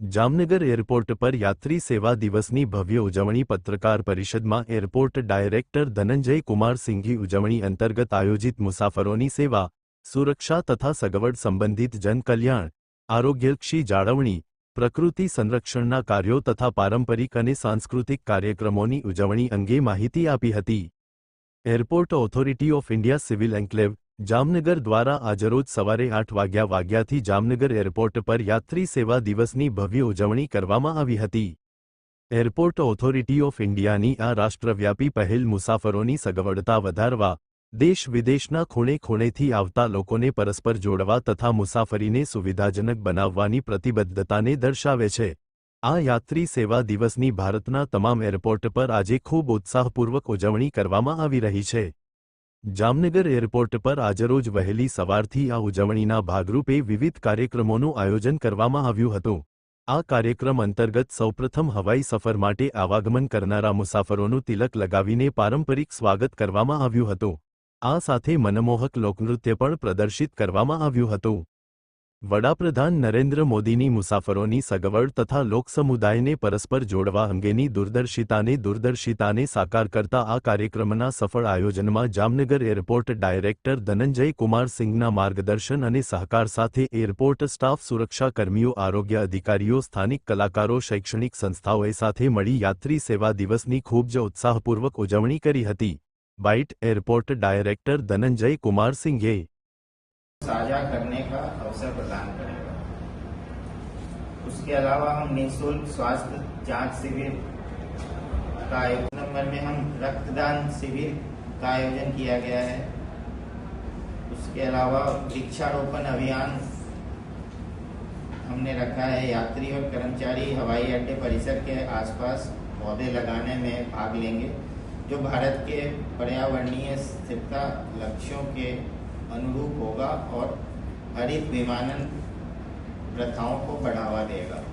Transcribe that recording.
Jamnagar airport પર યાત્રી સેવા દિવસની ભવ્ય ઉજવણી પત્રકાર પરિષદમાં એરપોર્ટ ડાયરેક્ટર ધનંજય કુમાર સિંઘી ઉજવણી અંતર્ગત આયોજિત મુસાફરોની સેવા, સુરક્ષા તથા સગવડ સંબંધિત જનકલ્યાણ, આરોગ્યલક્ષી જાળવણી, પ્રકૃતિ સંરક્ષણના કાર્યો તથા પારંપરિક અને સાંસ્કૃતિક કાર્યક્રમોની ઉજવણી અંગે માહિતી આપી હતી. Airport Authority of India civil enclave Jamnagar દ્વારા આજરોજ સવારે આઠ વાગ્યા વાગ્યાથી જામનગર એરપોર્ટ પર યાત્રી સેવા દિવસની ભવ્ય ઉજવણી કરવામાં આવી હતી. એરપોર્ટ ઓથોરિટી ઓફ ઇન્ડિયાની આ રાષ્ટ્રવ્યાપી પહેલ મુસાફરોની સગવડતા વધારવા, દેશ વિદેશના ખૂણે ખૂણેથી આવતા લોકોને પરસ્પર જોડવા તથા મુસાફરીને સુવિધાજનક બનાવવાની પ્રતિબદ્ધતાને દર્શાવે છે. આ યાત્રી સેવા દિવસની ભારતના તમામ એરપોર્ટ પર આજે ખૂબ ઉત્સાહપૂર્વક ઉજવણી કરવામાં આવી રહી છે. જામનગર એરપોર્ટ પર આજરોજ વહેલી સવારથી આ ઉજવણીના ભાગરૂપે વિવિધ કાર્યક્રમોનું આયોજન કરવામાં આવ્યું હતું. આ કાર્યક્રમ અંતર્ગત સૌપ્રથમ હવાઈ સફર માટે આવાગમન કરનારા મુસાફરોનું તિલક લગાવીને પારંપરિક સ્વાગત કરવામાં આવ્યું હતું. આ સાથે મનમોહક લોકનૃત્ય પણ પ્રદર્શિત કરવામાં આવ્યું હતું. વડાપ્રધાન નરેન્દ્ર મોદીની મુસાફરોની સગવડ તથા લોકસમુદાયને પરસ્પર જોડવા અંગેની દૂરદર્શિતાને દૂરદર્શિતાને સાકાર કરતા આ કાર્યક્રમના સફળ આયોજનમાં જામનગર એરપોર્ટ ડાયરેક્ટર ધનંજય કુમાર સિંઘના માર્ગદર્શન અને સહકાર સાથે એરપોર્ટ સ્ટાફ સુરક્ષા કર્મીઓ, આરોગ્ય અધિકારીઓ, સ્થાનિક કલાકારો, શૈક્ષણિક સંસ્થાઓએ સાથે મળી યાત્રી સેવા દિવસની ખૂબ જ ઉત્સાહપૂર્વક ઉજવણી કરી હતી. Bite airport director Dhananjay Kumar સિંઘે साझा करने का अवसर प्रदान करेगा। उसके अलावा हम निःशुल्क स्वास्थ्य जाँच शिविर का आयोजन नंबर में हम रक्तदान शिविर का आयोजन किया गया है। उसके अलावा वृक्षारोपण अभियान हमने रखा है। यात्री और कर्मचारी हवाई अड्डे परिसर के आसपास पौधे लगाने में भाग लेंगे, जो भारत के पर्यावरणीय स्थिरता लक्ष्यों के अनुरूप होगा और हरित विमानन प्रथाओं को बढ़ावा देगा